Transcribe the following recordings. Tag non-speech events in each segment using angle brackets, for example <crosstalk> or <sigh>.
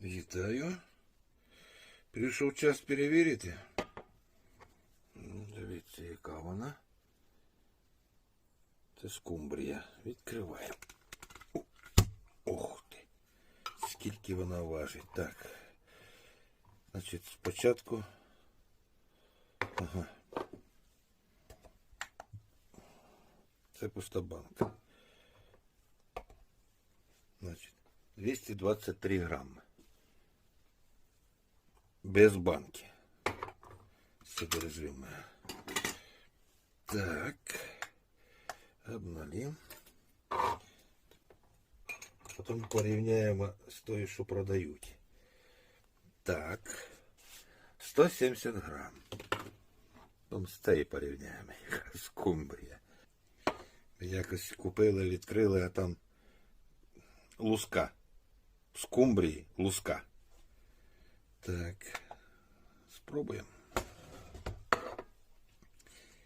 Вітаю. Прийшов час перевірити. М, Дивіться, яка вона. Це скумбрія. Відкриваємо. О, Ох ти. Скільки вона важить. Так. Значить, спочатку. Ага. Це пуста банка. Значить, 223 грами. Без банки. Содержимое. Так. Обналим. Потім порівняємо з тою, що продають. Так. 170 грам. Потім з цією порівняємо. Скумбрія. Якось купили, відкрили, а там луска. Скумбрії луска. Так. Спробуємо.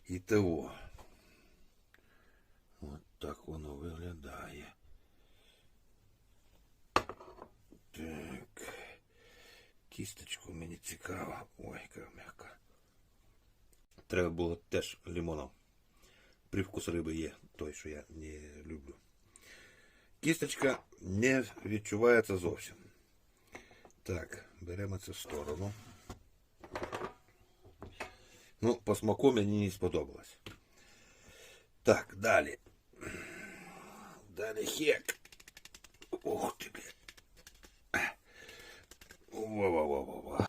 І того. От так воно виглядає. Так. Кісточку мені цікаво. Ой, яка м'яка. Треба було теж лимоном. Привкус риби є той, що я не люблю. Кісточка не відчувається зовсім. Так, беремо це в сторону. Ну, по смаку мені не сподобалось. Так, далі. Далі хек. Ух ти, блядь. Во-во-во-во-во.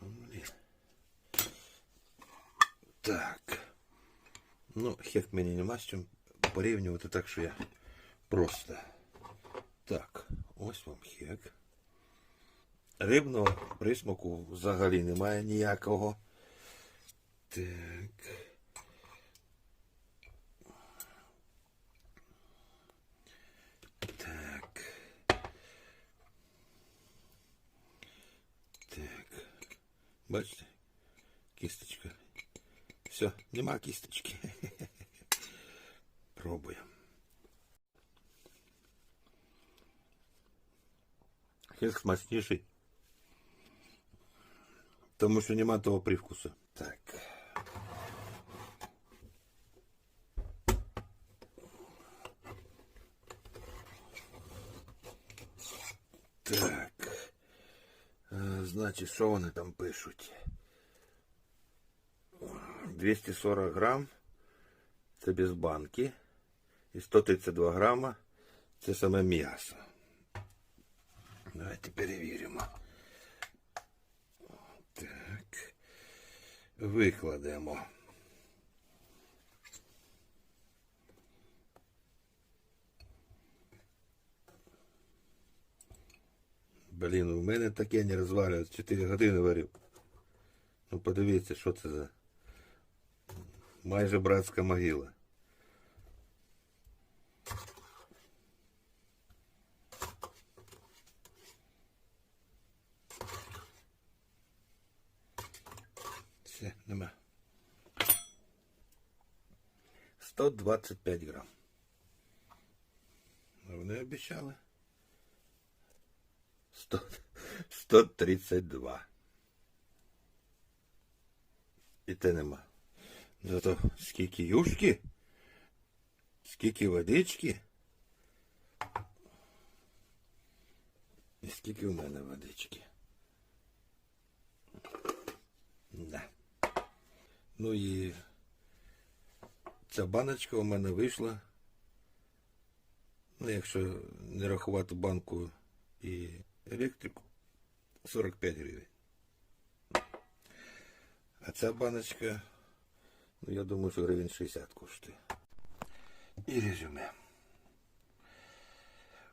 Блін. Так. Ну, хек мені нема з чим порівнювати, так що я просто. Так, ось вам хек. Рибного присмаку взагалі немає ніякого. Так. Так. Так. Бачите? Кісточка. Все, нема кісточки. <laughs> Пробуємо. Хек смачніший. Тому що нема того привкусу. Так. Так. Значить, що вони там пишуть? 240 грам. Це без банки. І 132 грама це саме м'ясо. Давайте перевіримо. Так. Викладемо. Блін, у мене таке не розвалюється. 4 години варив. Ну подивіться, що це за майже братська могила. Все, нема. 125 грам. А Вони обіцяли. 100, 132. І те нема. Зато скільки юшки, скільки водички. І скільки у мене водички. Да. Ну і ця баночка у мене вийшла. Ну, якщо не рахувати банку і електрику, 45 гривень. А ця баночка, ну я думаю, що гривень 60 коштує. І резюме.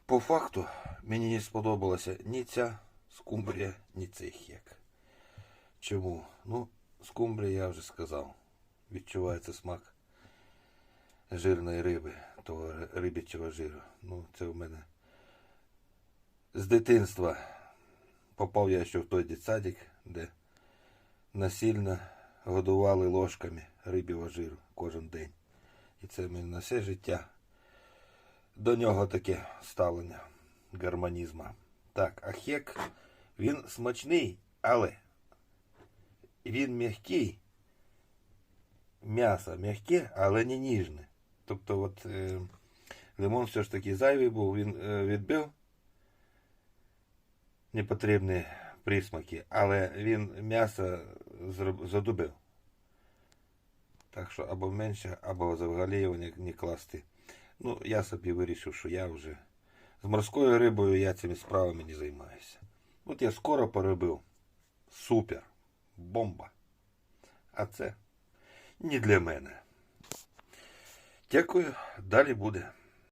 По факту мені не сподобалася ні ця скумбрія, ні цей хек. Чому? Ну, скумбрія я вже сказав. Відчувається смак жирної риби, того ри- рибячого жиру. Ну, це в мене з дитинства попав я ще в той дитсадик, де насильно годували ложками рибього жиру кожен день. І це мені на все життя до нього таке ставлення гармонізма. Так, а хек, він смачний, але він м'який. М'ясо м'яке, але не ніжне. Тобто, от е, лимон все ж таки зайвий був, він е, відбив непотрібні присмаки, але він м'ясо задубив. Так що або менше, або взагалі його не, не класти. Ну, я собі вирішив, що я вже з морською рибою я цими справами не займаюся. От я скоро поробив. Супер. Бомба. А це не для мене. Дякую, далі буде.